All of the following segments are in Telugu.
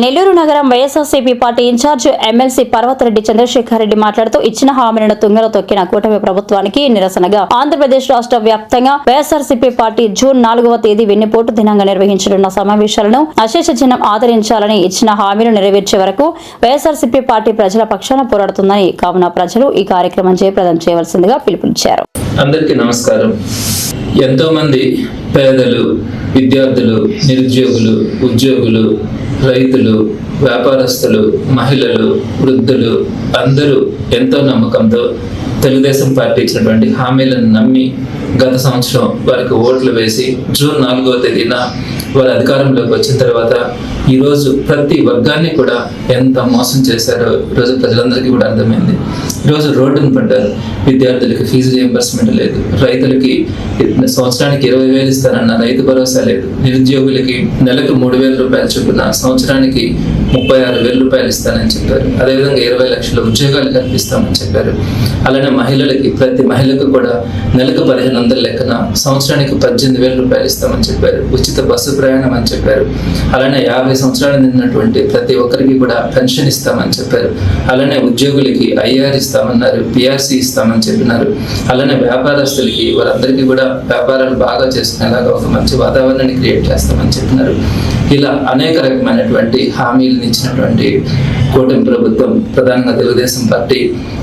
నెల్లూరు నగరం YSRCP party incharge MLC Parvathareddy Chandrasekhar Reddy మాట్లాడుతూ ఇచ్చిన హామీలను తుంగలో తొక్కిన కూటమి ప్రభుత్వానికి నిరసనగా ఆంధ్రప్రదేశ్ రాష్ట్ర వ్యాప్తంగా వైఎస్ఆర్సీపీ పార్టీ జూన్ నాలుగవ తేదీ వెన్నుపోటు దినంగా నిర్వహించనున్న సమావేశాలను అశేష జనం ఆదరించాలని ఇచ్చిన హామీలు నెరవేర్చే వరకు వైఎస్ఆర్సీపీ పార్టీ ప్రజల పక్షాన పోరాడుతుందని కావున ప్రజలు ఈ కార్యక్రమం జయప్రదం చేయవలసిందిగా పిలుపునిచ్చారు. అందరికీ నమస్కారం. ఎంతోమంది పేదలు విద్యార్థులు నిరుద్యోగులు ఉద్యోగులు రైతులు వ్యాపారస్తులు మహిళలు వృద్ధులు అందరూ ఎంతో నమ్మకంతో తెలుగుదేశం పార్టీ ఇచ్చినటువంటి హామీలను నమ్మి గత సంవత్సరం వారికి ఓట్లు వేసి జూన్ నాలుగవ తేదీన వారు అధికారంలోకి వచ్చిన తర్వాత ఈరోజు ప్రతి వర్గాన్ని కూడా ఎంత మోసం చేశారో ఈరోజు ప్రజలందరికీ కూడా అర్థమైంది. ఈరోజు రోడ్డును పడ్డారు. విద్యార్థులకి ఫీజు రియంబర్స్మెంట్ లేదు. రైతులకి సంవత్సరానికి ఇరవై వేలు ఇస్తానన్న రైతు భరోసా లేదు. నిరుద్యోగులకి నెలకు మూడు వేల రూపాయలు చొప్పున సంవత్సరానికి ముప్పై ఆరు వేల రూపాయలు ఇస్తానని చెప్పారు. అదేవిధంగా ఇరవై లక్షల ఉద్యోగాలు కల్పిస్తామని చెప్పారు. అలానే మహిళలకి ప్రతి మహిళకు కూడా నెలకు పదిహేను వందల లెక్కన సంవత్సరానికి పద్దెనిమిది వేల రూపాయలు ఇస్తామని చెప్పారు. ఉచిత బస్సు ప్రయాణం అని చెప్పారు. అలానే యాభై సంవత్సరాలు నిన్నటువంటి ప్రతి ఒక్కరికి కూడా పెన్షన్ ఇస్తామని చెప్పారు. అలానే ఉద్యోగులకి ఐఆర్ ఇస్తామన్నారు పిఆర్సి ఇస్తామని చెప్పినారు. అలానే వ్యాపారస్తులకి వారందరికీ కూడా వ్యాపారాలు బాగా చేసుకునేలాగా ఒక మంచి వాతావరణాన్ని క్రియేట్ చేస్తామని చెప్పినారు. ఇలా అనేక రకమైనటువంటి హామీలు ఇచ్చినటువంటి కూటమి ప్రభుత్వం ప్రధానంగా తెలుగుదేశం పార్టీ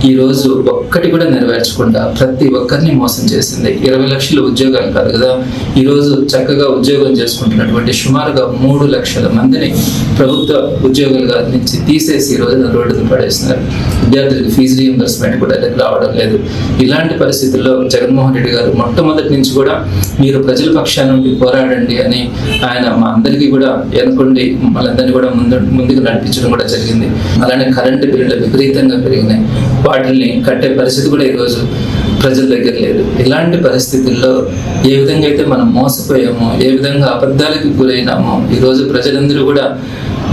ఈ రోజు ఒక్కటి కూడా నెరవేర్చకుండా ప్రతి ఒక్కరిని మోసం చేసింది. ఇరవై లక్షల ఉద్యోగాలు కాదు కదా? ఈ రోజు చక్కగా ఉద్యోగం చేసుకుంటున్నటువంటి సుమారుగా మూడు లక్షల మందిని ప్రభుత్వ ఉద్యోగులుగా నుంచి తీసేసి ఈ రోజున రోడ్డును పడేస్తున్నారు. విద్యార్థులకు ఫీజు రియంబర్స్మెంట్ కూడా దగ్గర రావడం లేదు. ఇలాంటి పరిస్థితుల్లో జగన్మోహన్ రెడ్డి గారు మొట్టమొదటి నుంచి కూడా మీరు ప్రజల పక్షాన నుండి పోరాడండి అని ఆయన మా అందరికీ కూడా ఎన్నుకోండి మనందరినీ కూడా ముందు ముందుకు నడిపించడం కూడా జరిగింది. అలానే కరెంటు బిల్లులు విపరీతంగా పెరిగినాయి. వాటిని కట్టే పరిస్థితి కూడా ఈరోజు ప్రజల దగ్గర లేదు. ఇలాంటి పరిస్థితుల్లో ఏ విధంగా అయితే మనం మోసపోయామో ఏ విధంగా అబద్ధాలకు గురైనామో ఈరోజు ప్రజలందరూ కూడా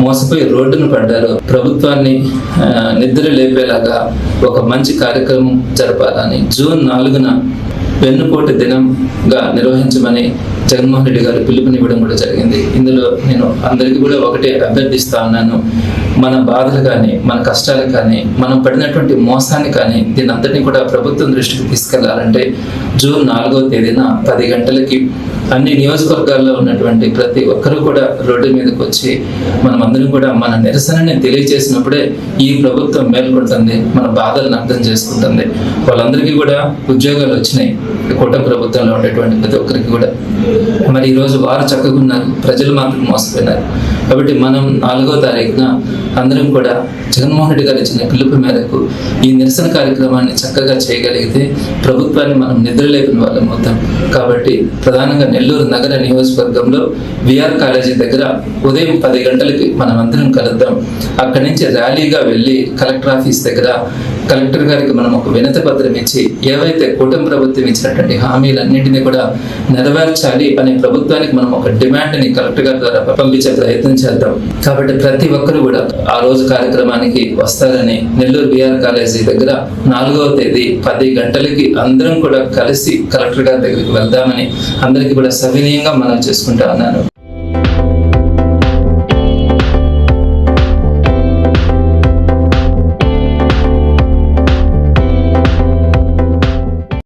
మోసపోయి రోడ్డును పడ్డారు. ప్రభుత్వాన్ని నిద్ర లేపేలాగా ఒక మంచి కార్యక్రమం జరపాలని జూన్ నాలుగున వెన్నుపోటు దినంగా నిర్వహించమని జగన్మోహన్ రెడ్డి గారు పిలుపునివ్వడం కూడా జరిగింది. ఇందులో నేను అందరికీ కూడా ఒకటే అభ్యర్థిస్తా ఉన్నాను. మన బాధలు కానీ మన కష్టాలు కానీ మనం పడినటువంటి మోసాన్ని కానీ దీని అంతటినీ కూడా ప్రభుత్వం దృష్టికి తీసుకెళ్ళాలంటే జూన్ నాలుగో తేదీన పది గంటలకి అన్ని నియోజకవర్గాల్లో ఉన్నటువంటి ప్రతి ఒక్కరూ కూడా రోడ్డు మీదకి వచ్చి మనం అందరం కూడా మన నిరసనని తెలియజేసినప్పుడే ఈ ప్రభుత్వం మేల్కొంటుంది మన బాధలను అర్థం చేసుకుంటుంది. వాళ్ళందరికీ కూడా ఉద్యోగాలు వచ్చినాయి. కూటమి ప్రభుత్వంలో ఉండేటువంటి ప్రతి ఒక్కరికి కూడా. మరి ఈరోజు వారు చక్కగా ఉన్నారు ప్రజలు మాత్రం మోసపోయినారు. కాబట్టి మనం నాలుగో తారీఖున అందరం కూడా జగన్మోహన్ రెడ్డి గారు ఇచ్చిన పిలుపు మేరకు ఈ నిరసన కార్యక్రమాన్ని చక్కగా చేయగలిగితే ప్రభుత్వాన్ని మనం నిద్రలేపిన వాళ్ళం అవుతాం. కాబట్టి ప్రధానంగా నెల్లూరు నగర నియోజకవర్గంలో విఆర్ కాలేజీ దగ్గర ఉదయం పది గంటలకి మనం అందరం కలుద్దాం. అక్కడి నుంచి ర్యాలీగా వెళ్ళి కలెక్టర్ ఆఫీస్ దగ్గర కలెక్టర్ గారికి మనం ఒక వినతి పత్రం ఇచ్చి ఏవైతే కూటమి ప్రభుత్వం ఇచ్చినటువంటి హామీలన్నింటినీ కూడా నెరవేర్చాలి అనే ప్రభుత్వానికి మనం ఒక డిమాండ్ని కలెక్టర్ గారి ద్వారా పంపించే ప్రయత్నం చేద్దాం. కాబట్టి ప్రతి ఒక్కరు కూడా ఆ రోజు కార్యక్రమానికి వస్తారని నెల్లూరు బిఆర్ కాలేజీ దగ్గర నాలుగవ తేదీ పది గంటలకి అందరం కూడా కలిసి కలెక్టర్ గారి దగ్గరికి వెళ్దామని అందరికీ కూడా సవినీయంగా మనం చేసుకుంటా ఉన్నాను.